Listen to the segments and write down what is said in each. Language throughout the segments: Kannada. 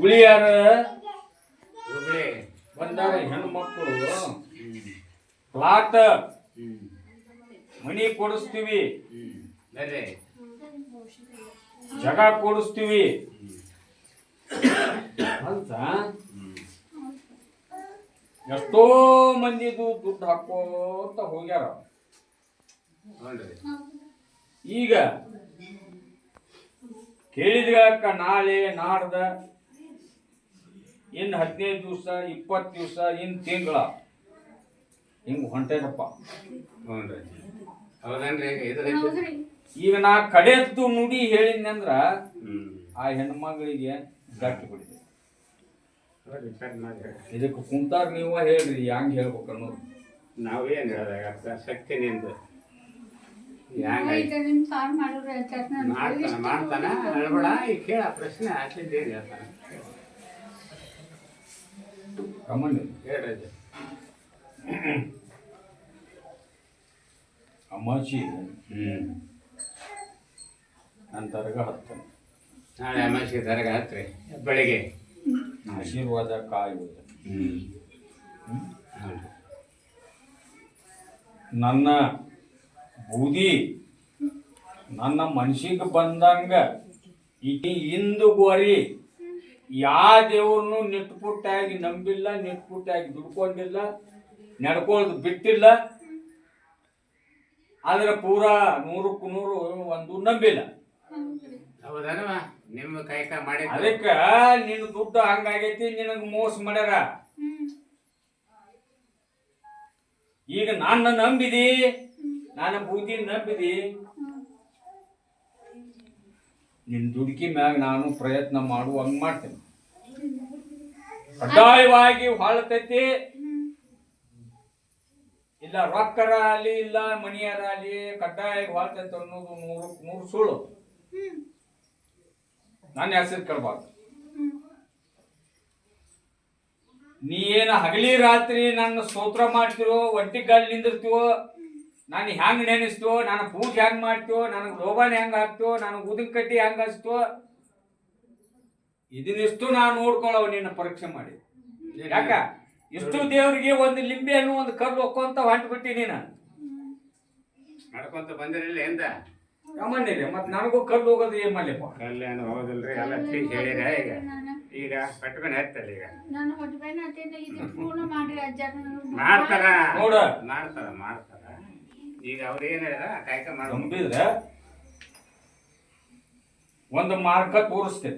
ಹುಬ್ಳಿಯಾರ ಹುಬ್ಳಿ. ಬಂದಾರ ಹೆಣ್ಮಕ್ಳು. ಮಕ್ಕಳು ಪ್ಲಾಟ್ ಮನಿ ಕೊಡಿಸ್ತೀವಿ. ಜಗ ಕೊಡಿಸ್ತೀವಿ. ಅಂತ? ಎಷ್ಟೋ ಮಂದಿದು ದುಡ್ಡು ಹಾಕೋತ ಹೋಗ್ಯಾರ. ಈಗ ಕೇಳಿದ್ಯಾಕ ನಾಳೆ ನಾಡ್ದ ಇನ್ನು ಹದಿನೈದು ದಿವಸ ಇಪ್ಪತ್ತು ದಿವಸ ಇನ್ನು ತಿಂಗಳ. ಹಿಂಗೆ ಹೊಂಟೇನಪ್ಪ. ಹೌದನ್ರಿ? ಈಗ ನಾ ಕಡೆದ್ದು ನುಡಿ ಹೇಳಿದ್ನಂದ್ರ ಅಂದ್ರ ಆ ಹೆಣ್ಮಗಳಿಗೆ ಗಟ್ಟಿ ಬಿಡಿದೆ ಇದಕ್ಕೆ ಕುಂತಾರ ನೀವು ಹೇಳ್ರಿ ಹೆಂಗ್ ಹೇಳ್ಬೇಕು ಅನ್ನೋದು. ನಾವೇನು ಹೇಳಿದಾಗ ಶಕ್ತಿ ನಿಂದು ಮಾಡ್ತಾನ ಹೇಳ್ಬೇಡ ಈಗ ಕೇಳ ಪ್ರಶ್ನೆ ಹಾಕಿದ್ದೇನು ಹೇಳ್ತಾನ. ಕಮಂಡಿ ಅದು. ಅಮ್ಮಾಜಿ ಹ್ಮ್. ನನ್ನ ತರಗ ಹತ್ತನೆ. ನಾಳೆ ಅಮಾಸಿಗೆ ದರಗ ಹತ್ರಿ ಬೆಳಿಗ್ಗೆ. ಆಶೀರ್ವಾದ ಕಾಯುವುದು. ಹ್ಮ್. ಹೌದು. ನನ್ನ ಬೂದಿ ನನ್ನ ಮನ್ಸಿಗೆ ಬಂದಂಗ ಇಂದು ಇಂದುವರಿ ಯಾ ದೇವ್ರನ್ನು ನಿಟ್ಪುಟ್ಟಾಗಿ ನಂಬಿಲ್ಲ ನಿಟ್ಪುಟ್ಟಾಗಿ ದುಡ್ಕೊಂಡಿಲ್ಲ ನಡ್ಕೊಳ್ಳೋದು ಬಿಟ್ಟಿಲ್ಲ. ಆದ್ರೆ ಪೂರಾ ನೂರಕ್ಕೂ ನೂರು ಒಂದು ನಂಬಿಲ್ಲ. ಹೌದನವ ನಿಮ್ಮ ಕಾಯ್ಕ ಮಾಡಿ ಅದಕ್ಕೆ ನಿನ್ನ ದುಡ್ಡು ಹಂಗಾಗೈತಿ ನಿನಗೆ ಮೋಸ ಮಾಡ್ಯಾರ. ಈಗ ನಾನು ನಂಬಿದಿ ನಾನು ಬೂದಿ ನಂಬಿದಿ. ನಿನ್ ದುಡುಕಿ ಮ್ಯಾಗ ನಾನು ಪ್ರಯತ್ನ ಮಾಡುವಂಗೆ ಮಾಡ್ತೇನೆ. ಕಡ್ಡಾಯವಾಗಿ ಹೊಳತೈತಿ. ಇಲ್ಲ ರೊಕ್ಕರ ಅಲ್ಲಿ ಇಲ್ಲ ಮನಿಯರ ಅಲ್ಲಿ ಕಡ್ಡಾಯವಾಗಿ ಹೊಳ್ತೈತಿ ಅನ್ನೋದು ನೂರು ನೂರು ಸುಳ್ಳು. ನನ್ನ ಹೆಸರು ಕಡಬಾರ್ದು ನೀ ಏನು ಹಗಲಿ ರಾತ್ರಿ ನನ್ನ ಸ್ತೋತ್ರ ಮಾಡ್ತಿರೋ ಒಟ್ಟಿಗಾಲ್ ನಿಂದಿರ್ತೀವೋ ನಾನು ಹೆಂಗ್ ನೆನೆಸ್ತೋ? ನಾನು ಪೂಜೆ ಹೆಂಗ್ ಮಾಡ್ತೋ? ನನಗೆ ಲೋಬಾನ್ ಹೆಂಗ್ ಹಾಕ್ತೀವೋ ನನಗೆ ಉದಿನ ಕಟ್ಟಿ ಹೆಂಗ್ ಹಚ್ತೋ? ಇದನ್ನಿಷ್ಟು ನಾನು ನೋಡ್ಕೊಳ್ಳೋ ನಿನ್ನ ಪರೀಕ್ಷೆ ಮಾಡಿ. ಯಾಕ? ಇಷ್ಟು ದೇವ್ರಿಗೆ ಒಂದು ಲಿಂಬೆ ಅನ್ನು ಒಂದು ಕಲ್ಲು ಹೊಕ್ಕೊಂತ ಹೊಂಟ್ಬಿಟ್ಟಿ ನೀನು. ನಡ್ಕೊಂತ ಬಂದಿರಲಿಲ್ಲ ಎಂದ? ಕಮಂಡಿರಿ ಮತ್ ನನಗೂ ಕಲ್ಲು ಹೋಗೋದು ಏನ್ ಮಾಡ್ಲಿಪ್ಪ ಕಲ್ಯಾಣ ಹೌದಲ್ರಿ ಎಲ್ಲ ಹೇಳಿರ ಈಗ. ಈಗ ಪಟ್ಕೊಂಡು ಹತ್ತಲ್ಲ ಈಗ. ನಾನು ಹೊಟ್ಟೆ ಹತ್ತಿಂದ ಇದು ಫೋನ್ ಮಾಡಿ ಅಜ್ಜಾರ ಮಾಡ್ತಾರ. ನೋಡ. ಮಾಡ್ತಾರ ಮಾಡ್ತಾರ. ಈಗ ಅವ್ರು ಏನು ಹೇಳಿದ ಕಾಯಕ ಮಾಡಿ. ನಂಬಿದ್ರೆ ಒಂದು ಮಾರ್ಕ ತೋರಿಸ್ರಿ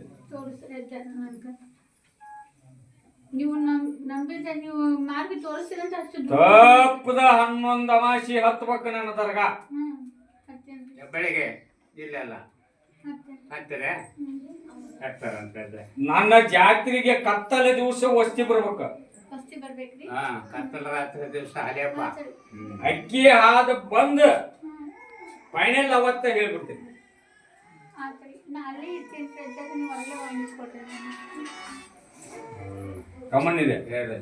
ಅಜ್ಜಾರ ನೀವು ನಂಬಿದ ನೀವು ಮಾರ್ಗ ತೋರಿಸ್ತೀರಂತ ಅಷ್ಟು ತಪ್ಪದ ಹನ್ನೊಂದು ಅಮಾಸಿ ಹತ್ಬೇಕು ನನ್ನ ದರ್ಗ. ಬೆಳಿಗ್ಗೆ ಇಲ್ಲ ಅಲ್ಲ? ಹತ್ತಿರ? ಹತ್ತಾರ ಅಂತ ಹೇಳಿದ್ರೆ. ನನ್ನ ಜಾತ್ರೆಗೆ ಕತ್ತಲೆ ದಿವಸ ವಸ್ತಿ ಬರ್ಬೇಕು. ಹಾ ಕತ್ತಲ ರಾತ್ರಿ ದಿವಸ ಅಕ್ಕಿ ಹಾದ ಬಂದ ಫೈನಲ್ ಅವತ್ತ ಹೇಳ್ಬಿಡ್ತೀನಿ. ಕಮನ್ ಇದೆ ಹೇಳ್ರಿ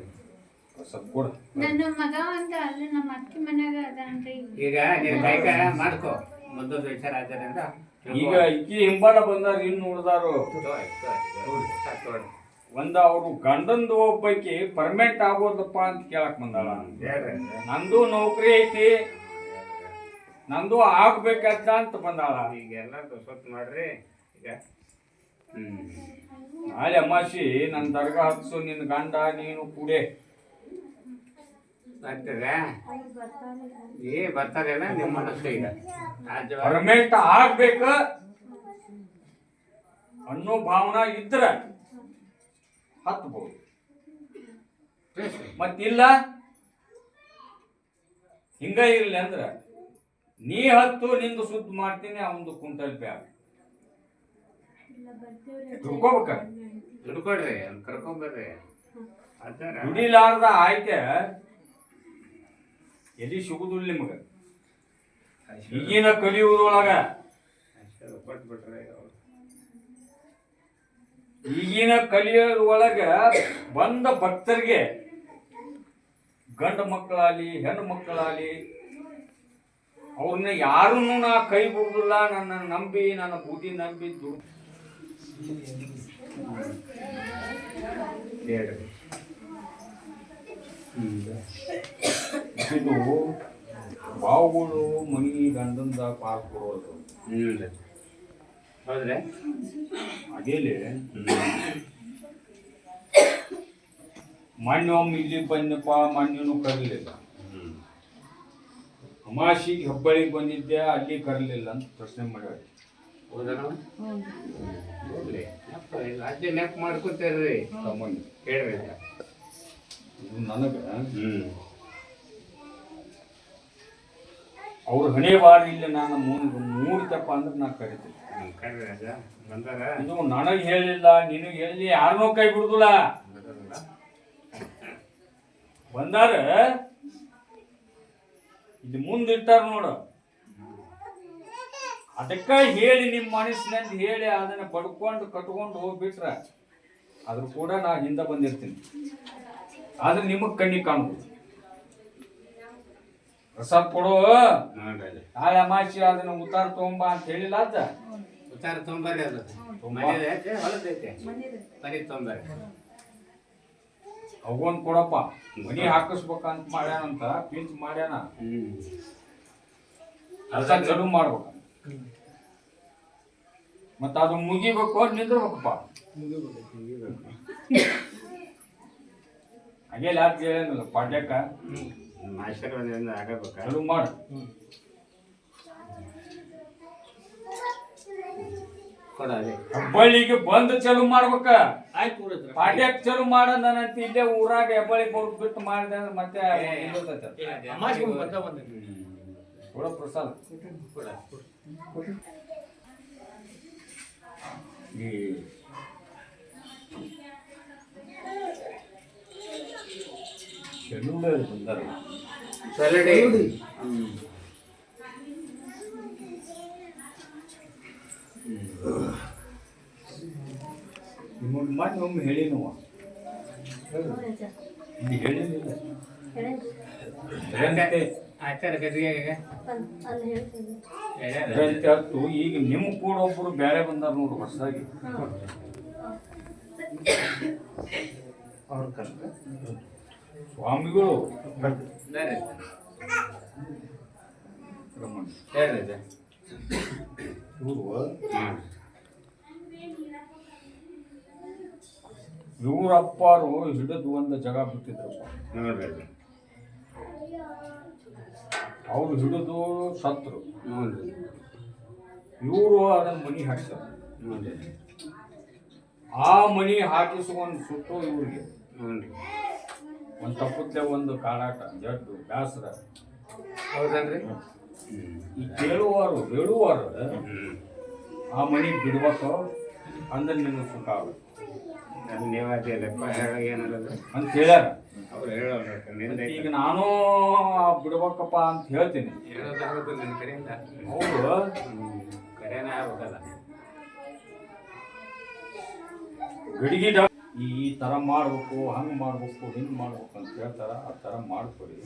ಸ್ವಲ್ಪ ಕೊಡು. ನನ್ನ ಮಗ ಅಂತ ಅಲ್ಲೇ ನಮ್ಮ ಅತ್ತಿ ಮನ್ಯಾಗ ಅದಾನ್ರಿ. ಈಗ ನೀನ್ ಕೈಕ ಮಾಡ್ಕೋ. ಮುಂದೊಂದು ವಿಚಾರ ಆದ್ರಿಂದ ಈಗ ಅಕ್ಕಿ ಹಿಂಬಾಲ ಬಂದಾರ ಇನ್ನು ಉಳ್ದಾರು. ಒಂದ ಅವರು ಗಂಡಂದು ಒಬ್ಬಾಕಿ ಪರ್ಮನೆಂಟ್ ಆಗೋದಪ್ಪ ಅಂತ ಕೇಳಕ್ ಬಂದಾಳ. ನಂದು ನೌಕರಿ ಐತಿ. ನಂದು ಆಗ್ಬೇಕಂತ ಅಂತ ಬಂದಾಳ. ಈಗ ಎಲ್ಲಾರ್ದು ಸ್ವತ್ತು ಮಾಡ್ರಿ ಈಗ. ಹ್ಮ್. ನಾಳೆ ಅಮಾಸಿ ನನ್ನ ದರ್ಗ ಹತ್ಸು ನಿನ್ನ ಗಂಡ ನೀನು ಕೂಡೆ. ಏ ಬರ್ತಾರೇನ ನಿಮ್ಮ ಮನಸ್ಸು ಈಗ? ಪರ್ಮನೆಂಟ್ ಆಗ್ಬೇಕ ಅನ್ನೋ ಭಾವನಾ ಇದ್ರ. ಹತ್ಬೋದು ಮತ್ತಿಲ್ಲ ಹಿಂಗ ಇರ್ಲಿ ಅಂದ್ರ ನೀ ಹತ್ತು ನಿಂದು ಸುದ್ದಿ ಮಾಡ್ತೀನಿ ಅವಂದು ಕುಂಟಲ್ ಬ್ಯಾಗ್ ದುಡ್ಕೋಬೇಕ ದುಡ್ಕೊಡ್ರಿ ಅವ್ನ್ ಕರ್ಕೊಂಬರ್ರಿ. ದುಡಿಲಾರ್ದ ಆಯ್ಕೆ ಎಲ್ಲಿ ಸಿಗುದಿಲ್ಲ ನಿಮಗ. ಈಗಿನ ಕಲಿಯುವುದೊಳಗ ಕೊಟ್ಬಿಟ್ರೆ ಈಗಿನ ಕಲಿಯೋದ್ರೊಳಗ ಬಂದ ಭಕ್ತರಿಗೆ ಗಂಡು ಮಕ್ಕಳಾಗಲಿ, ಹೆಣ್ಣು ಮಕ್ಕಳಾಗಲಿ, ಅವ್ರನ್ನ ಯಾರನ್ನು ನಾ ಕೈ ಬಿಡುದಿಲ್ಲ. ನನ್ನ ನಂಬಿ, ನನ್ನ ಬುದ್ಧಿ ನಂಬಿದ್ದು ಇದು ಬಾವುಗಳು ಮನಿ ಗಂಡಂದ ಪಾಲ್ ಕೊಡೋದು. ಹೌದ್ರಿ? ಅದೇಲಿ? ಒಮ್ಮೆ ಇಲ್ಲಿ ಬಂದಪ್ಪ ಮಣ್ಣು ಕರಲಿಲ್ಲ. ಹ್ಞೂ ಹೆಬ್ಬಳ್ಳಿಗೆ ಬಂದಿದ್ದೆ ಅಲ್ಲಿ ಕರಲಿಲ್ಲ ಅಂತ ಪ್ರಶ್ನೆ ಮಾಡ್ಯಾರ ಹೌದಾ ಹೋಗ್ಲಿ ನೆಪ ಇಲ್ಲ ಅಜ್ಜಿ ನೆಪ ಮಾಡ್ಕೊತೀರಿ ತಮ್ಮಂಗ. ಹೇಳ್ರಿ ಇದು ನನಗೆ? ಅವ್ರ ಹಣೆ ಬಾರಿ ಇಲ್ಲ ನಾನು ಮೂರು ತಪ್ಪ ಅಂದ್ರೆ ನಾ ಕರಿತೀನಿ. ಬಂದಾರ? ಇದು ನನಗೆ ಹೇಳಿಲ್ಲ ನಿನಗೆ ಹೇಳಿ ಯಾರನ್ನೂ ಕೈ ಬಿಡುದಿಲ್ಲ. ಬಂದಾರ? ಇದು ಮುಂದಿಟ್ಟಾರ ನೋಡು. ಅದಕ್ಕ ಹೇಳಿ ನಿಮ್ಮ ಮನಸ್ಸಿನಲ್ಲಿ ಹೇಳಿ ಅದನ್ನ ಬಡ್ಕೊಂಡು ಕಟ್ಕೊಂಡು ಹೋಗ್ಬಿಟ್ರ ಅದ್ರ ಕೂಡ ನಾ ಹಿಂದೆ ಬಂದಿರ್ತೀನಿ. ಆದ್ರೆ ನಿಮಗ್ ಕಣ್ಣಿಗೆ ಕಾಣ್ಬೋದು. ಪ್ರಸಾದ್ ಕೊಡೋ. ನಾಳೆ ಅಮಾಸಿ ಅದನ್ನ ಉತ್ತಾರ ತಗೊಂಬ ಅಂತ ಹೇಳಿಲ್ಲ ಅದ ಉತ್ತಾರ ತೊಂಬರ್ರಿ ಅದು. ತೊಂಬ. ಐತೆ ಹೊಲದೈತೆ ಮನೆ ತೊಂಬರ್ರಿ ಅವನ್ ಕೊಡಪ್ಪ. ಮನಿ ಹಾಕಿಸ್ಬೇಕಂತ ಮಾಡ್ಯಾನಂತ ಪಿಂಚ್ ಮಾಡ್ಯಾನ. ಹ್ಞೂ ಕೆಲಸ ಚಲು ಮಾಡ್ಬೇಕ. ಮತ್ತ ಅದು ಮುಗಿಬೇಕು ನಿಂದ್ರಬೇಕಪ್ಪ. ಹಾಗೆ ಯಾಕೆ ಹೇಳಿಲ್ಲ ಪಾಡ್ಯಕ್ಕ? ನಿಮ್ಮ ಆಗಬೇಕು. ಮಾಡ. ಕೊಡ ಅದೇ ಹೆಬ್ಬಳ್ಳಿಗೆ ಬಂದು ಚಲು ಮಾಡ್ಬೇಕ. ಆಯ್ತು ಪಾಡ್ಯಕ್ ಚಲು ಮಾಡಂದನಂತ ಇಲ್ಲೇ ಊರಾಗ ಹೆಬ್ಬಳ್ಳಿ ಹೋಗಿ ಬಿಟ್ಟು ಮಾಡಿದೆ ಅಂದ್ರೆ ಮತ್ತೆ ನಿಲ್ಲುತ್ತೈತೆ ಅದು. ಕೊಡು ಪ್ರಸಾದ ಈ ಬಂದಾರ ನಿಮಗೆ ಒಮ್ಮೆ ಹೇಳಿನವ ಇಲ್ಲಿ ಹೇಳಿಲ್ಲ ಆಚಾರ ಈಗ ನಿಮ್ಮ ಕೂಡ ಒಬ್ಬರು ಬೇರೆ ಬಂದಾರ ನೋಡು ಹೊಸದಾಗಿ. ಸ್ವಾಮಿಗಳು. ಇವರು? ಇವ್ರ ಅಪ್ಪಾರು ಹಿಡಿದು ಒಂದು ಜಾಗ ಬಿಟ್ಟಿದ್ರಪ್ಪ ನೋಡ್ರಿ ಅವ್ರು ಹಿಡಿದು ಸತ್ರು. ನೋಡ್ರಿ ಇವರು ಅದನ್ನ ಮನಿ ಹಾಕ್ತಾರೆ ನೋಡ್ರಿ ಆ ಮನಿ ಹಾಕಿಸ್ಕೊಂಡು ಸುಟ್ಟು ಇವ್ರಿಗೆ. ನೋಡ್ರಿ ಒಂದು ತಪ್ಪುತ್ತೆ ಒಂದು ಕಾಡಾಟ ಜಡ್ಡು ಬ್ಯಾಸರ. ಹೌದನ್ರಿ? ಈ ಕೇಳುವರು ಹೇಳುವರು ಆ ಮನಿ ಬಿಡ್ಬೇಕು ಅಂದ್ರೆ ನಿನ್ನ ಸುಖ ಆಗುತ್ತೆ. ಅದು ನೀವಾದಿಯಲ್ಲಪ್ಪ ಹೇಳೋ ಏನಲ್ಲ ಅಂತ ಹೇಳ್ಯಾರ. ಅವ್ರು ಹೇಳೋರು ನಿಂದ ಈಗ ನಾನು ಬಿಡ್ಬೇಕಪ್ಪ ಅಂತ ಹೇಳ್ತೀನಿ. ಹೇಳೋದಾಗೋದು ನನ್ನ ಕಡೆಯಿಂದ. ಅವರು ಕರೆನೇ ಆಗ್ಬೇಕಲ್ಲ. ಗಡಿಗೆ ಈ ತರ ಥರ ಮಾಡ್ಬೇಕು ಹಂಗೆ ಮಾಡ್ಬೇಕು ಹಿಂಗೆ ಮಾಡ್ಬೇಕು ಅಂತ ಹೇಳ್ತಾರ ಆ ಥರ ಮಾಡ್ಕೊಡಿ.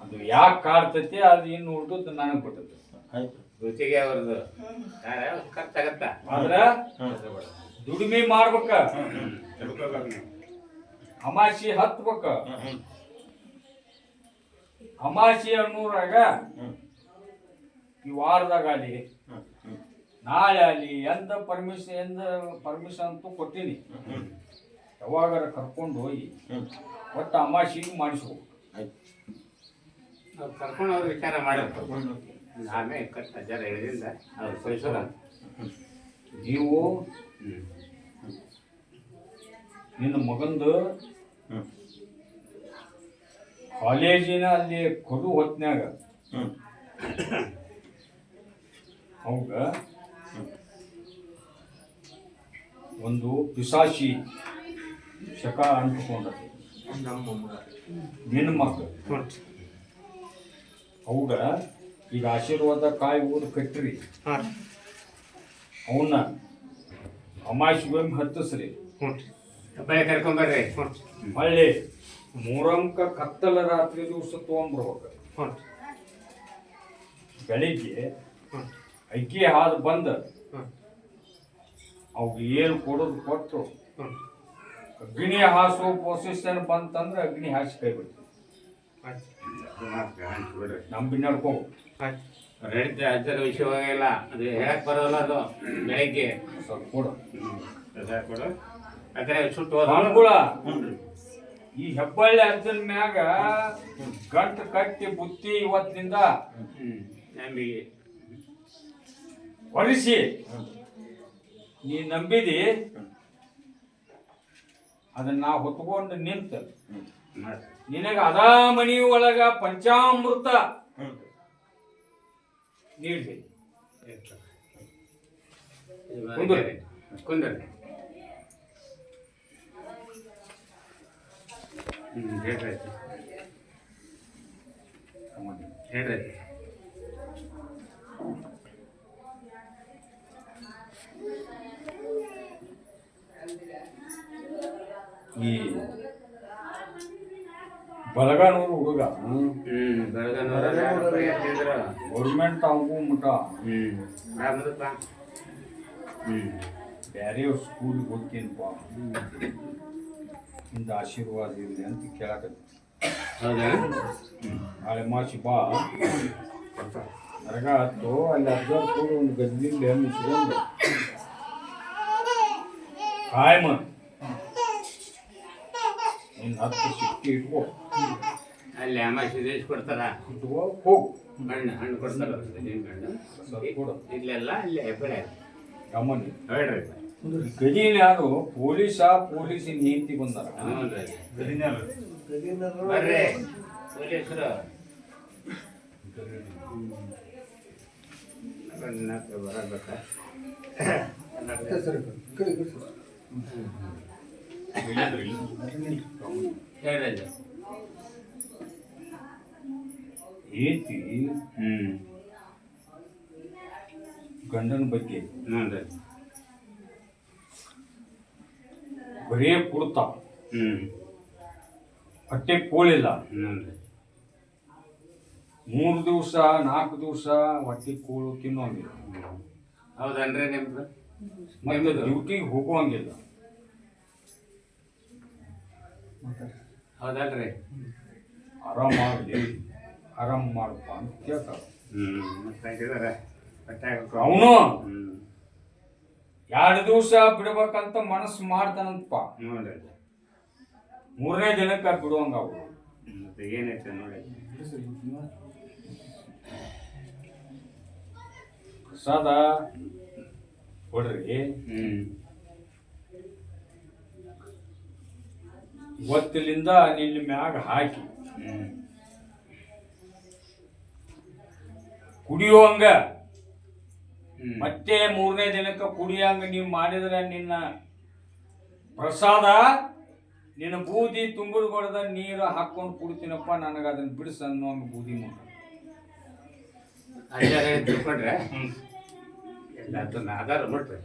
ಅದು ಯಾಕೆ ಕಾಡ್ತೈತಿ ಅದು ಇನ್ನು ನಾನು ನನಗೆ ಬಿಟ್ಟೈತಿ ರುಚಿಗೆ ಅವ್ರದ್ದು. ಯಾರ ಖರ್ಚಾಗತ್ತಾ? ಆದ್ರೆ ದುಡಿಮೆ ಮಾಡ್ಬೇಕ. ಅಮಾಸಿ ಹತ್ಬೇಕ. ಅಮಾಸಿ ಅನ್ನೋರಾಗ ಈ ವಾರದಾಗ ಅಲ್ಲಿ ನಾಳೆ ಅಲ್ಲಿ ಎಂದ ಪರ್ಮಿಷನ್ ಎಂದ ಪರ್ಮಿಷನ್ ಅಂತೂ ಕೊಟ್ಟಿನಿ. ಯಾವಾಗಾರ ಕರ್ಕೊಂಡು ಹೋಗಿ ಒಟ್ಟು ಅಮಾಸಿಗೆ ಮಾಡಿಸ್ಬೇಕು ಕರ್ಕೊಂಡು ಹೋಗಿ ವಿಚಾರ ಮಾಡಿ ಆಮೇಲೆ ಕಷ್ಟ ಜರ ಹೇಳಿದಿಂದ ಅವ್ರು ಕಳಿಸೋಲ್ಲ ನೀವು ನಿನ್ನ ಮಗಂದು ಕಾಲೇಜಿನ ಅಲ್ಲಿ ಕೊಡು ಹೊತ್ನ್ಯಾಗ. ಅವಾಗ ಒಂದು ಪಿಸಾಶಿ ಶಕ ಮಗ. ನಿನ್ನ ಮಗ. ಅವಾಗ ಈಗ ಆಶೀರ್ವಾದ ಕಾಯಿ ಊರು ಕಟ್ಟ್ರಿ ಹಾಂ. ಅವನ್ನ ಅಮಾಶಿಗೊಮ್ಮೆ ಹತ್ತಿಸ್ರಿ. ಹಬ್ಬ ಕರ್ಕೊಂಬರ್ರಿ ಹ್ಞೂ ಹೊಳ್ಳಿ ಮೂರಂಕ ಕತ್ತಲ ರಾತ್ರಿ ದಿವಸ ತೊಗೊಂಡ್ಬರ್ಬೇಕು. ಹ್ಞೂ ಬೆಳಿಗ್ಗೆ ಹ್ಞೂ ಅಕ್ಕಿ ಹಾದು ಬಂದ. ಹ್ಞೂ ಅವ್ಗೆ ಏನು ಕೊಡೋದು ಕೊಟ್ಟು ಹ್ಞೂ ಅಗ್ನಿ ಹಾಸೋ ಪೊಸಿಷನ್ ಬಂತಂದ್ರೆ ಅಗ್ನಿ ಹಾಸಿ ಕೈ ಬಿಡ್ತೀವಿ ನಂಬಿ ನಡ್ಕೋ. ನಡೀತೆ ಅಜ್ಜರ ವಿಷಯವಾಗಿಲ್ಲ ಅದು ಹೇಳಕ್ ಬರೋಲ್ಲ ಅದು ಬೆಳಗ್ಗೆ. ಸ್ವಲ್ಪ ಕೊಡು. ಕೊಡು. ಸುಟ್ಟು ಹೋದ ಸ್ವಾಮಿಗಳ ಈ ಹೆಬ್ಬಳ್ಳಿ ಅರ್ಜುನ್ ಮ್ಯಾಗ ಗಂಟ್ ಕಟ್ಟಿ ಬುತ್ತಿ ಇವತ್ತಿನಿಂದ ನಂಬಿಗೆ ನಂಬಿಕೆ ನೀ ನಂಬಿದಿ ಅದನ್ನ ನಾ ಹೊತ್ಕೊಂಡು ನಿಂತ ನಿನಗ ಅದಾ ಮನಿ ಒಳಗ ಪಂಚಾಮೃತ ನೀಡ್ರಿ ಕುಂದರಿ ಕುಂದ್ರಿ ಹ್ಮ್ ಹೇಳ್ರಿ ಅಜ್ಜಿ. ಹೇಳ್ರಿ ಅಜ್ಜಿ. ಈ ಬಲಗಾನೂರು ಹುಡುಗ ಹ್ಮ್ ಬೆಳಗನೂರ ಯಾರಪ್ಪ ಎತ್ತಿದ್ರು? ಗೌರ್ಮೆಂಟ್ ಅವಂಗೂ ಮುಟ ಹ್ಮ್ ಆರಾಮದಪ್ಪ ಹ್ಮ್ ಬ್ಯಾರೆ ಸ್ಕೂಲ್ಗೆ ಹೋಗ್ತೀನಪ್ಪ ಇಂದ ಆಶೀರ್ವಾದ ಇರಲಿ ಅಂತ ಕೇಳಕತ್ತಿ ಹೌದಾ? ನಾಳೆ ಮಾಸಿ ಬಾ. ನರಗ ಹತ್ತು ಅಲ್ಲಿ ಅರ್ಧ ಕೂಡ ಒಂದು ಗದ್ದಿಂದ ಮುಚ್ಕೊಂಡು ಕಾಯಮ ಇನ್ನು ಹತ್ತು ಸಿಕ್ಕಿ ಇಟ್ಕೋ. ಅಲ್ಲಿ ಅಮಾಸಿ ದೇಶ ಕೊಡ್ತಾರ? ಇಟ್ಕೋ ಹೋಗು. ಹಣ್ಣು ಹಣ್ಣು ಕೊಡ್ತಾರ? ಹಣ್ಣು? ಇಲ್ಲೆಲ್ಲ ಇಲ್ಲಿ ಹೆಬ್ಬಳೆ ಗಮನಿ ಹೇಳ್ರಿ. ಗದೀನ್ ಯಾರು ಪೊಲೀಸ ಪೊಲೀಸಿನ ಹೆಂಡತಿ ಬಂದಾರ ಏತಿ ಗಂಡನ ಬಗ್ಗೆ ಹ್ಞೂ ಕಣ್ಣಕ್ಕೆ ಬರಬೇಕಾ ಹೇಳ್ರಿ ಅಜ್ಜ. ಹೆಂಡತಿ ಹ್ಮ್ ಗಂಡನ ಬಗ್ಗೆ ಹ್ಞೂನ್ರಿ ಬರೇ ಕುಡ್ತಾ. ಹ್ಞೂ ಹೊಟ್ಟೆ ಕೋಳಿಲ್ಲ. ಹ್ಞೂನ್ರಿ ಮೂರು ದಿವಸ ನಾಲ್ಕು ದಿವಸ ಹೊಟ್ಟೆ ಕೋಳು ತಿನ್ನೋಂಗಿಲ್ಲ. ಹೌದನ್ರಿ ನಿಮ್ದು? ಮತ್ತೆ ಡ್ಯೂಟಿಗೆ ಹೋಗುವಂಗಿಲ್ಲ. ಹೌದಲ್ರಿ ಮಾಡಿ ಆರಾಮ್ ಮಾಡಪ್ಪ ಅಂತ ಹಾಕಿದಾರೆ ಬಟ್ಟೆ ಅವನು ಎರಡು ದಿವಸ ಬಿಡ್ಬೇಕಂತ ಮನಸ್ಸು ಮಾಡ್ತಾನಂತಪ್ಪ ನೋಡಿ ಮೂರನೇ ದಿನಕ್ಕೆ ಬಿಡುವಂಗ ಅವು ಮತ್ತೆ ಏನೈತೆ ನೋಡಿ ಪ್ರಸಾದ ಕೊಡ್ರಿ. ಹ್ಮ್. ಇವತ್ತಿಲಿಂದ ನಿನ್ನ ಮ್ಯಾಗ ಹಾಕಿ. ಕುಡಿಯುವಂಗ ಮತ್ತೆ ಮೂರನೇ ದಿನಕ್ಕೆ ಕುಡಿಯಂಗ ನೀವು ಮಾಡಿದ್ರೆ ನಿನ್ನ ಪ್ರಸಾದ ನಿನ್ನ ಬೂದಿ ತುಂಬಿಡ್ಗೊಳ್ದ ನೀರು ಹಾಕೊಂಡು ಕುಡಿತೀನಪ್ಪ ನನಗೆ ಅದನ್ನ ಬಿಡಿಸ ಒಂದು ಬೂದಿ ಮಾಡ ತಿಳ್ಕೊಂಡ್ರೆ? ಆಧಾರ ಬಿಟ್ರಿ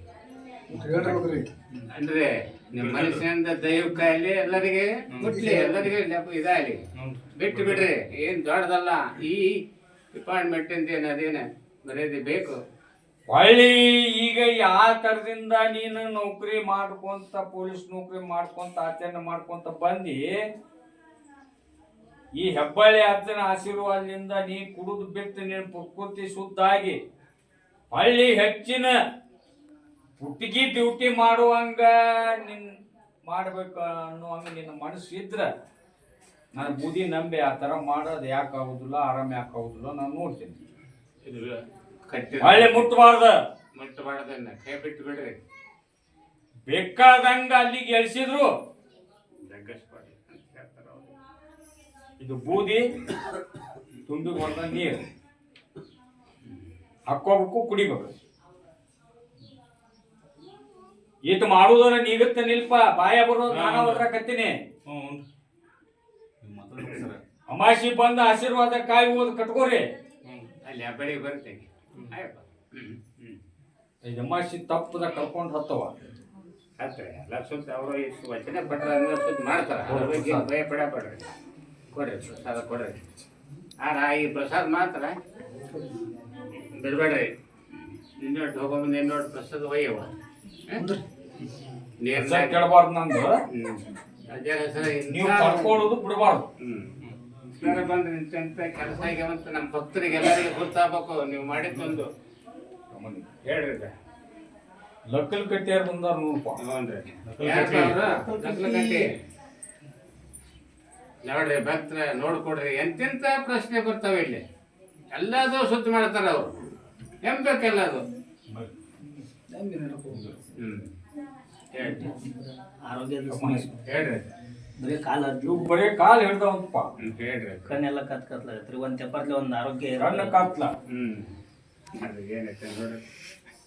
ಅಂದ್ರೆ ನಿಮ್ಮ ಮನಸ್ಸಿನಿಂದ ದೈವಕ್ಕಾಗಲಿ ಎಲ್ಲರಿಗೆ ಮುಟ್ಲಿ ಎಲ್ಲರಿಗೆ ಇದಾಗಲಿ. ಬಿಟ್ಟು ಬಿಡ್ರಿ ಏನ್ ದೊಡ್ಡದಲ್ಲ ಈ ಡಿಪಾರ್ಟ್ಮೆಂಟ್ ಇಂದ ಏನದೇನೆ ಅದೇನ ಮರ್ಯಾದೆ ಬೇಕು? ಹೊಳ್ಳಿ ಈಗ ಯಾವ ಥರದಿಂದ ನೀನು ನೌಕರಿ ಮಾಡ್ಕೊಂತ, ಪೊಲೀಸ್ ನೌಕರಿ ಮಾಡ್ಕೊಂತ, ಆಚರಣೆ ಮಾಡ್ಕೊಂತ ಬಂದಿ, ಈ ಹೆಬ್ಬಳ್ಳಿ ಅಜ್ಜನ ಆಶೀರ್ವಾದದಿಂದ ನೀ ಕುಡಿದು ಬಿಟ್ಟು ನೀನು ಪ್ರಕೃತಿ ಶುದ್ಧ ಆಗಿ, ಹೊಳ್ಳಿ ಹೆಚ್ಚಿನ ಹುಟ್ಟಿಗೆ ಡ್ಯೂಟಿ ಮಾಡುವಂಗ ನಿನ್ ಮಾಡ್ಬೇಕು ಅನ್ನುವಂಗ ನಿನ್ನ ಮನಸ್ಸು ಇದ್ರ, ನಾನು ಬೂದಿ ನಂಬಿ ಆ ಥರ ಮಾಡೋದು ಯಾಕೆ ಆಗುದಿಲ್ಲ ಆರಾಮ ಯಾಕೆ ಆಗುದಿಲ್ಲ ನಾನು ನೋಡ್ತೀನಿ. ಕಟ್ಟಿ ಹೊಳ್ಳಿ ಮುಟ್ಟಬಾರ್ದ ಮುಟ್ಟಬಾರ್ದನ್ನ ಕೈ ಬಿಟ್ಟು ಬಿಡ್ರಿ ಬೇಕಾದಂಗ ಅಲ್ಲಿಗೆ ಎಳ್ಸಿದ್ರು. ಜಗ್ಗಸ್ಬಾರ್ದು ಅಂತ ಹೇಳ್ತಾರ ಅವ್ರು. ಇದು ಬೂದಿ ತುಂಬಿ ಬಂದ ನೀರು. ಹಾಕೋಬೇಕು ಕುಡಿಬೇಕು. ಈತ ಮಾಡುವುದರ ನೀಗತ್ತ ನಿಲ್ಪ ಬಾಯ ಬರೋದು ನಾನ ಓದ್ರಾಕತ್ತೀನಿ ಅಮಾಸಿ ಬಂದ ಆಶೀರ್ವಾದ ಕಾಯಿ ಓದ್ ಕಟ್ಕೋರಿ ಅಲ್ಲಿ ಹಬ್ಬಳಿಗೆ ಬರ್ತೇನೆ. ಅಮಾಸಿ ತಪ್ಪದ ಕರ್ಕೊಂಡು ಹತ್ತವ ಆದ್ರೆ ಎಲ್ಲ ಸುತ್ತ ಅವರು ಇಷ್ಟು ವಚನ ಪಟ್ರ ಅಂದ್ರೆ ಸುತ್ತ ಮಾಡ್ತಾರ. ಅದ್ರ ಬಗ್ಗೆ ಭಯ ಪಡ ಪಡ್ರಿ ಕೊಡ್ರಿ ಪ್ರಸಾದ ಕೊಡ್ರಿ. ಆರ ಈ ಪ್ರಸಾದ ಮಾತ್ರ ಬಿಡ್ಬೇಡ್ರಿ. ನಿನ್ನೊಟ್ಟು ಹೋಗೋ ಮುಂದೆ ಇನ್ನೊಟ್ಟು ಪ್ರಸಾದ ಒಯ್ಯವ ಕೆಡಬಾರ್ದು ನಂದು ನೀವು ಬಿಡಬಾರ್ದು. ಹ್ಮ್. ಬಂದ್ರೆ ನಿಂತ ಕೆಲಸ ಆಗ್ಯಾವಂತ ನಮ್ಮ ಭಕ್ತರಿಗೆ ಎಲ್ಲರಿಗೂ ಗೊತ್ತಾಗಬೇಕು. ನೀವು ಮಾಡಿದ್ದೊಂದು ಹೇಳ್ರಿ. ಲಕ್ಕಲ್ ಕಟ್ಟಿಯಾರು ಬಂದಾರ ಅವ್ರು? ಲಕ್ಲಕಟ್ಟಿ. ನೋಡ್ರಿ ಭಕ್ತರ ನೋಡ್ಕೊಡ್ರಿ. ಎಂತೆಂತ ಪ್ರಶ್ನೆ ಬರ್ತಾವೆ ಇಲ್ಲಿ? ಎಲ್ಲದೂ ಸುದ್ದಿ ಮಾಡ್ತಾರ ಅವ್ರು. ಎಂಬೇಕೆಲ್ಲದು ಹ್ಮ್. ಹೇಳ್ರಿ. ಹೇಳ್ರಿ. ಬರೀ ಕಾಲ ಇವು ಬರೀ ಕಾಲು ಹಿಡ್ದವಪ್ಪ ಹೇಳ್ರಿ. ಕಣ್ಣೆಲ್ಲ ಕತ್ ಕತ್ಲಾಗತ್ರಿ ಒಂದ್ ತೆಪ್ಪತ್ಲೆ ಒಂದ್ ಆರೋಗ್ಯ ಕಣ್ಣು ಕಾತ್ಲ. ಹ್ಮ್. ಅದು ಏನೈತೆ ನೋಡ್ರಿ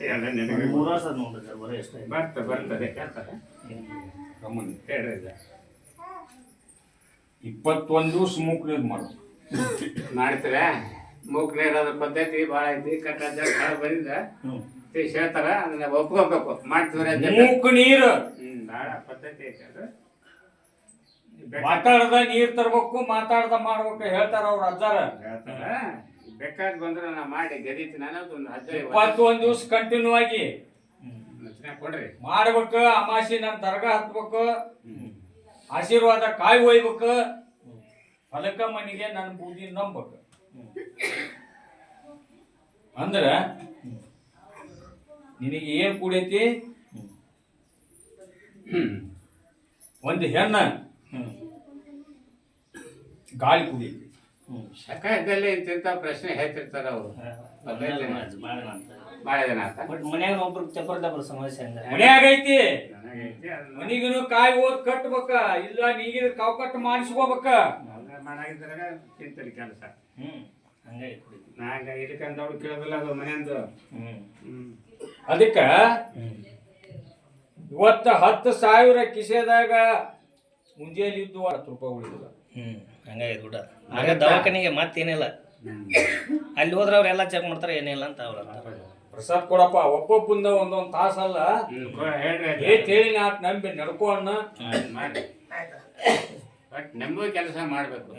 ಎಲ್ಲ ನಿನಗೆ ಮೂರು ವರ್ಷ ನೋಡ್ರಿ ಸರ್ ಬರೀ ಎಷ್ಟ ಬರ್ತ ಬರ್ತದೆ ಹೇಳ್ತಾರೆ ಗಮನಿ ಹೇಳ್ರಿ. ಇಪ್ಪತ್ತೊಂದು ದಿವಸ ಮೂಕ್ ನೀರು ಮಾಡು. ಮಾಡ್ತೀರಾ? ಮೂಕ್ ಅದ್ರ ಪದ್ಧತಿ ಭಾಳ ಐತಿ. ಕಟ್ಟ ಕಾಲ ಬಂದಿದ್ದ. ಹೇಳ್ತಾರ ಅದನ್ನ ಒಪ್ಕೋಬೇಕು. ಮಾಡ್ತೀವ್ರಿ ಅಂತ ಮೂಕ್ ನೀರು. ಹ್ಮ್ ಭಾಳ ಪದ್ಧತಿ ಐತಿ ಅದು. ಮಾತಾಡ್ದ ನೀರ್ ತರ್ಬೇಕು ಮಾತಾಡದ ಮಾಡ್ಬೇಕು ಹೇಳ್ತಾರ ಅವ್ರ ಅಜ್ಜಾರ. ಬೇಕಾಗಿ ಬೇಕಾದ್ ಬಂದ್ರೆ ನಾ ಮಾಡಿ ಒಂದು ಅಜ್ಜ ಇಪ್ಪತ್ತೊಂದ್ ದಿವಸ ಕಂಟಿನ್ಯೂ ಆಗಿ ಕೊಡ್ರಿ. ಮಾಡ್ಬೇಕು ಅಮಾಸಿ ನನ್ ದರ್ಗಾ ಹತ್ಬೇಕು. ಆಶೀರ್ವಾದ ಕಾಯಿ ಒಯ್ಬೇಕು. ಹೊಲಕ ಮನಿಗೆ ನನ್ನ ಬೂದಿ ನಂಬಬೇಕು. ಅಂದ್ರ ನಿನಗೆ ಏನ್ ಕುಡಿಯತಿ ಒಂದು ಹೆಣ್ಣ. ಗಾಳಿ ಕುಡಿಯತಿ ಹ್ಮ್ ಇಂತ ಇಂತಿಂತ ಪ್ರಶ್ನೆ ಹೇಳ್ತಿರ್ತಾರ ಅವರು. ಭಾಳ ಜನ ಆತ ಬಟ್ ಮನ್ಯಾಗ ಒಬ್ರು ಚಪ್ಪರ್ ಸಮಸ್ಯೆ ಅಂದ್ರೆ. ಮನ್ಯಾಗ ಐತಿ ಕಾಯಿ ಓದ್ ಕಟ್ಬೇಕ ಇಲ್ಲ ನೀಗಿದ್ರ ಕಾವು ಕಟ್ ಮಾಡಿಸ್ಕೋಬೇಕ. ಎಲ್ಲ ಮಾಡಾಗಿದ್ರಾಗ ಚಿಂತಲಿ ಕೆಲಸ. ಹ್ಮ್ ಹಂಗಾಗಿ ನಾಗ ಇದಕ್ಕಂದವ್ರು ಕೇಳೋದಿಲ್ಲ ಅದು ಮನೆಯಂದು. ಅದಕ್ಕ ಇವತ್ತ ಹತ್ತು ಸಾವಿರ ಕಿಸೆದಾಗ ಮುಂಜಾನೆ ಇದ್ದು ಹತ್ತು ರೂಪಾಯಿ ಉಳಿದಿಲ್ಲ. ಹ್ಮ್ ಬಿಡ. ದುಡ್ಡ ಆಗ ದವಾಖಾನಿಗೆ ಮತ್ತೇನಿಲ್ಲ. ಅಲ್ಲಿ ಹೋದ್ರೆ ಅವ್ರೆಲ್ಲ ಚೆಕ್ ಮಾಡ್ತಾರೆ ಏನಿಲ್ಲ ಅಂತ ಅವ್ರ ಪ್ರಸಾದ್ ಕೊಡಪ್ಪ ಒಬ್ಬೊಬ್ಬಂದ ಒಂದೊಂದು ತಾಸಲ್ಲ. ಏ ಹೇಳಿ ನಾಟ್ ನಂಬಿ ನಡ್ಕೋ ಅಣ್ಣ. ಮಾಡಿ. ಬಟ್ ನಂಬೋ ಕೆಲಸ ಮಾಡಬೇಕು.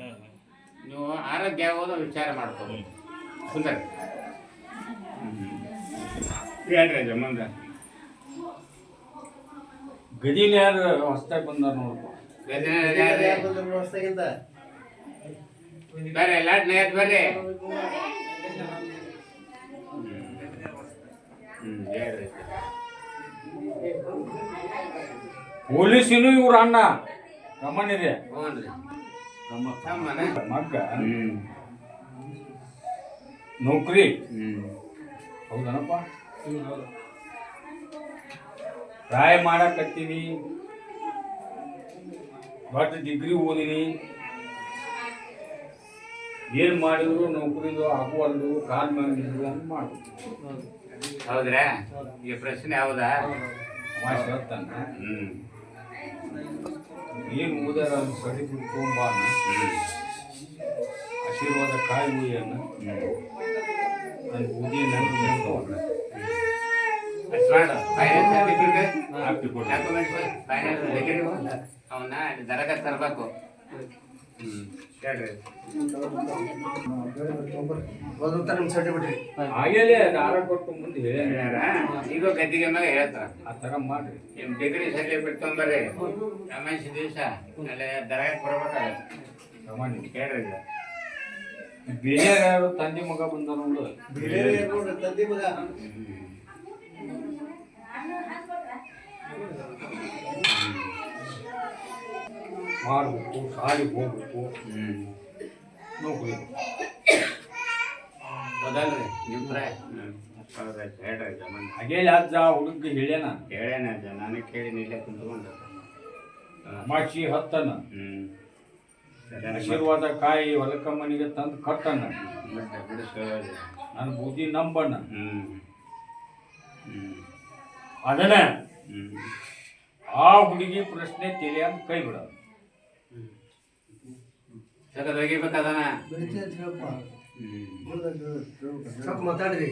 ನೀವು ಆರೋಗ್ಯ ಆಗೋದು ವಿಚಾರ ಮಾಡ್ಕೋಬೇಕು ಸುಂದರ ಹೇಳ್ರಿ ಅಜ್ಜ ಮುಂದೆ. ಗದಿನ ಯಾರು ಹೊಸ್ದಾಗ ಬಂದಾರ ನೋಡಪ್ಪ? ಬರ್ರಿ ಲಾಟ್ ನೈತ್ ಬರ್ರಿ. ಪೊಲೀಸಿನೂ ಇವ್ರ ಅಣ್ಣ. ತಮ್ಮನಿದೆ ಮಗ್ಗ ನೌಕರಿ. ಹ್ಮ್. ಹೌದನಪ್ಪ? ಟ್ರಾಯ್ ಮಾಡಕತ್ತೀನಿ. ದೊಡ್ಡ ಡಿಗ್ರಿ ಓದಿನಿ. ಏನ್ ಮಾಡಿದ್ರು ನೌಕರಿದು ಆಗುವಲ್ದು ಕಾಲ್ ಮಾಡಿದ್ರು ಅಂತ ಮಾಡು ಹೌದ್ರಾ? ಈಗ ಪ್ರಶ್ನೆ ಯಾವ್ದಾ? ಹೇಳ್ತಾನ ಹ್ಮ್. ಏನ್ ಓದಾರ ಅದು ಸರ್ಟಿಫಿಕೇಟ್ ತೊಗೊಂಬಾನ ಆಶೀರ್ವಾದ ಕಾಯಿ ಉಯ್ಯನ್ನ ನನ್ನ. ಡಾಕ್ಯುಮೆಂಟ್ಸ್ ಅವನ್ನ ದರಗ ತರಬೇಕು. ಆಗಲೇ ದಾರ ಕೊಟ್ಟು ಮುಂದೆ ಹೇಳ ಹೇಳ್ಯಾರ? ಈಗ ಗದ್ದಿಗೆ ಮ್ಯಾಗ ಹೇಳ್ತಾರ. ಆ ಥರ ಮಾಡ್ರಿ. ನಿಮ್ ಡಿಗ್ರಿ ಸರ್ಟಿಫಿಕೇಟ್ ತೊಗೊಂಬರ್ರಿ ರಮೇಶ್ ದಿವಸ. ಅಲ್ಲೇ ದರಗ ಕೊಡ್ಬೇಕಲ್ಲ ಸಾಮಾನ್ಯ ಹೇಳ್ರಿ ಇದು. ಬೇರೆ ಯಾರು? ತಂದೆ ಮಗ ಬಂದ ನೋಡು. ಮಾಡ್ಬೇಕು ಶಾಲೆಗೆ ಹೋಗ್ಬೇಕು. ಹ್ಮ್. ನೌಕರಿ ನಿಮ್ಮ ಹೇಳ್ರಿ ಹಾಗೇ ಮಂದಿ ಹಾಗೇಲಿ ಅಜ್ಜ ಹುಡುಗ ಹೇಳ್ಯಾನ ಹೇಳ್ಯಾನ ಅಜ್ಜ ನಾನು ಕೇಳಿ ಇಲ್ಲೇ ಕುಂತ್ಕೊಂಡು. ಅಮಾಶಿ ಹತ್ತನ. ಆಶೀರ್ವಾದ ಕಾಯಿ ಹೊಲಕ ಮನೆಗೆ ತಂದು ಕಟ್ಟಣ ನನ್ನ ಬುದ್ಧಿ ನಂಬಣ್ಣ ಅದನ್ನ. ಆ ಹುಡುಗಿ ಪ್ರಶ್ನೆ ತಿಳಿಯಂತ ಕೈ ಬಿಡ ಸಗದ್ ಒಗಿಬೇಕದನ ಮಾತಾಡ್ರಿ.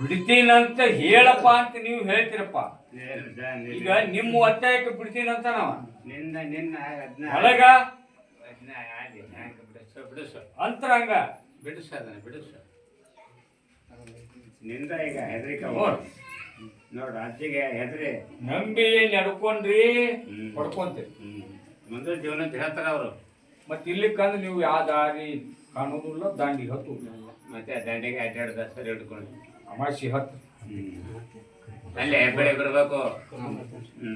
ಬಿಡ್ತೀನಂತ ಹೇಳಪ್ಪ ಅಂತ ನೀವು ಹೇಳ್ತೀರಪ್ಪ. ಈಗ ನಿಮ್ಮ ಒತ್ತಾಯಕ್ಕೆ ಬಿಡ್ತೀನಂತ ನಾವ. ನಿನ್ನ ನಿನ್ನ ಅದ್ನ ಒಳಗ? ಬಿಡಿಸು. ಅಂತರಂಗ. ಬಿಡಿಸು ಅದನ್ನ ಬಿಡಿಸು. ನಿಂದ ಈಗ ಹೆದರಿಕೆ ನೋಡು. ನೋಡ್ರಿ ಅಜ್ಜಿಗೆ ಹೆದ್ರಿ. ನಂಬಿ ನಡ್ಕೊಂಡ್ರಿ. ಪಡ್ಕೊಂತೀರಿ. ಮುಂದೆ ಜೀವನ ಅಂತ ಹೇಳ್ತಾರ ಅವರು. ಮತ್ತೆ ಇಲ್ಲಿ ಕಂದು ನೀವು ಯಾವ ದಾರಿ ಕಾಣೋದಿಲ್ಲ ದಾಂಡಿ ಹತ್ತು ಮತ್ತೆ ದಂಡೆಗೆ ಅಡ್ಡಾಡ್ದ ಸರಿ ಹಿಡ್ಕೊಂಡು. ಅಮಾಸಿ ಹತ್ತು. ಅಲ್ಲೇ ಬೆಳೆ ಬರಬೇಕು ಹ್ಞೂ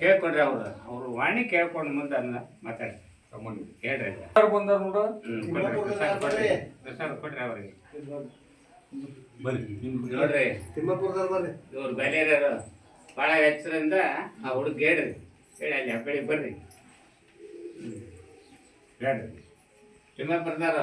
ಕೇಳ್ಕೊಂಡ್ರೆ ಅವ್ರು. ಅವರು ವಾಣಿ ಕೇಳ್ಕೊಂಡು ಮುಂದೆ ಅನ್ನ ಮಾತಾಡಿ. ತಗೊಂಡು ಹೇಳ್ರಿ ಯಾರು ಬಂದಾರ ನೋಡ? ಕೊಡ್ರಿ. ಪ್ರಸಾದ ಕೊಡ್ರಿ. ಅವ್ರಿಗೆ. ಬರ್ರಿ. ನೋಡ್ರಿ. ತಿಮ್ಮಾಪುರದವ್ರು ಬರ್ರಿ. ಇವ್ರು ಬೆಲೆಯರು ಭಾಳ ಎಚ್ಚರಿಂದ ಆ ಹುಡುಗ ಹೇಳ್ರಿ. ಹೇಳಿ ಅಲ್ಲಿ ಹಬ್ಬಳಿಗೆ ಬರ್ರಿ. ಹೇಳ್ರಿ ತಿಮ್ಮ ಬರ್ತಾರ?